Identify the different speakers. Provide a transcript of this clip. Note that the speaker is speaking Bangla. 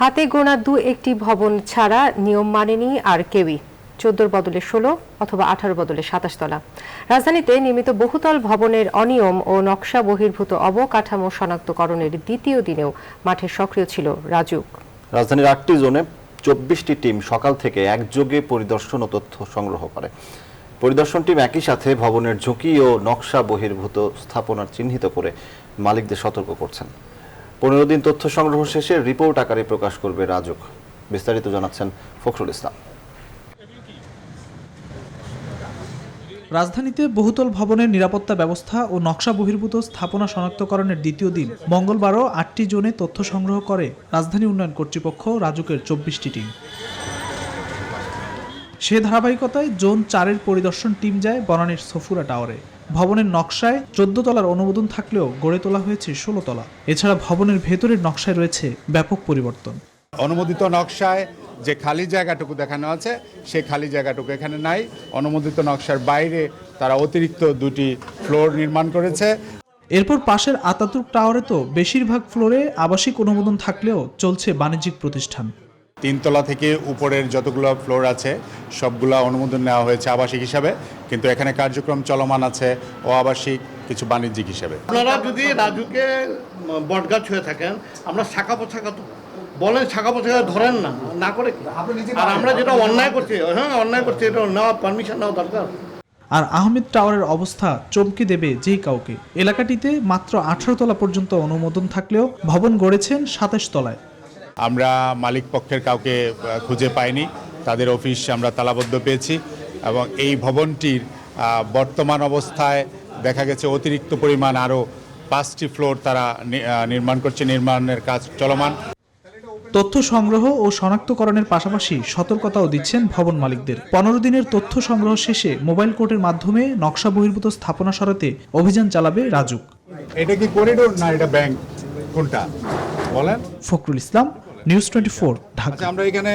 Speaker 1: হাতে গোনা দু একটি ভবন ছাড়া নিয়ম মানেনি আর কেউই। চোদ্দোর বদলে ষোলো অথবা আঠারো বদলে সাতাশ তলা। রাজধানীতে নির্মিত বহুতল ভবনের অনিয়ম ও নকশা বহির্ভূত অবকাঠামো শনাক্তকরণের দ্বিতীয় দিনেও মাঠে সক্রিয় ছিল রাজুক।
Speaker 2: রাজধানীর আটটি জোনে চব্বিশটি টিম সকাল থেকে একযোগে পরিদর্শন ও তথ্য সংগ্রহ করে। পরিদর্শন টিম একই সাথে ভবনের ঝুঁকি ও নকশা বহির্ভূত স্থাপনার চিহ্নিত করে মালিকদের সতর্ক করছেন। পনেরো দিন তথ্য সংগ্রহ শেষে রিপোর্ট আকারে প্রকাশ করবে রাজক। বিস্তারিত জানাচ্ছেন ফখরুল ইসলাম।
Speaker 3: রাজধানীতে বহুতল ভবনের নিরাপত্তা ব্যবস্থা ও নকশা বহির্ভূত স্থাপনা শনাক্তকরণের দ্বিতীয় দিন, মঙ্গলবারও আটটি জোনে তথ্য সংগ্রহ করে রাজধানী উন্নয়ন কর্তৃপক্ষ রাজুকের চব্বিশটি টিম। সে ধারাবাহিকতায় জোন চারের পরিদর্শন টিম যায় বনানীর সফুরা টাওয়ারে। ভবনের নকশায় চোদ্দ তলার অনুমোদন থাকলেও গড়ে তোলা হয়েছে ষোলো তলা। এছাড়া ভবনের ভেতরের নকশায় রয়েছে ব্যাপক পরিবর্তন।
Speaker 4: অনুমোদিত নকশায় যে খালি জায়গাটুকু দেখানো আছে সেই খালি জায়গাটুকু এখানে নাই। অনুমোদিত নকশার বাইরে তারা অতিরিক্ত দুটি ফ্লোর নির্মাণ করেছে।
Speaker 3: এরপর পাশের আতাতুর্ক টাওয়ারে তো বেশিরভাগ ফ্লোরে আবাসিক অনুমোদন থাকলেও চলছে বাণিজ্যিক প্রতিষ্ঠান।
Speaker 4: তিনতলা থেকে উপরের যতগুলো ফ্লোর আছে সবগুলো অনুমোদন নেওয়া হয়েছে আবাসিক হিসাবে। কিন্তু এখানে কার্যক্রম চলমান আছে ও আবাসিক কিছু বাণিজ্যিক হিসাবে।
Speaker 5: আপনারা যদি রাজুকে বটগাছ হয়ে থাকেন আমরা শাখা পোশাকা তো বলেন শাখা পোশাকা ধরেন না না করে আর আমরা যেটা অন্যায় করছি হ্যাঁ অন্যায় করছি এটা নেওয়া পারমিশন নেওয়া দরকার।
Speaker 3: আর আহমেদ টাওয়ারের অবস্থা চমকে দেবে যে কাউকে। এলাকাটিতে মাত্র আঠারো তলা পর্যন্ত অনুমোদন থাকলেও ভবন গড়েছেন সাতাশ তলায়।
Speaker 4: আমরা মালিক পক্ষের কাউকে খুঁজে পাইনি। তাদের অফিস আমরা তালাবদ্ধ পেয়েছি এবং এই ভবনটির বর্তমান অবস্থায় দেখা গেছে অতিরিক্ত পরিমাণ আরও পাঁচটি ফ্লোর তারা নির্মাণ করছে নির্মাণের কাজ চলমান।
Speaker 3: তথ্য সংগ্রহ ও শনাক্তকরণের পাশাপাশি সতর্কতাও দিচ্ছেন ভবন মালিকদের। পনেরো দিনের তথ্য সংগ্রহ শেষে মোবাইল কোর্টের মাধ্যমে নকশা বহির্ভূত স্থাপনা সরাতে অভিযান চালাবে রাজুক।
Speaker 4: এটা কি করিডোর না এটা ব্যাংক কোনটা? বলেন।
Speaker 3: Fakhrul Islam news twenty Dhaka.
Speaker 4: আচ্ছা আমরা এখানে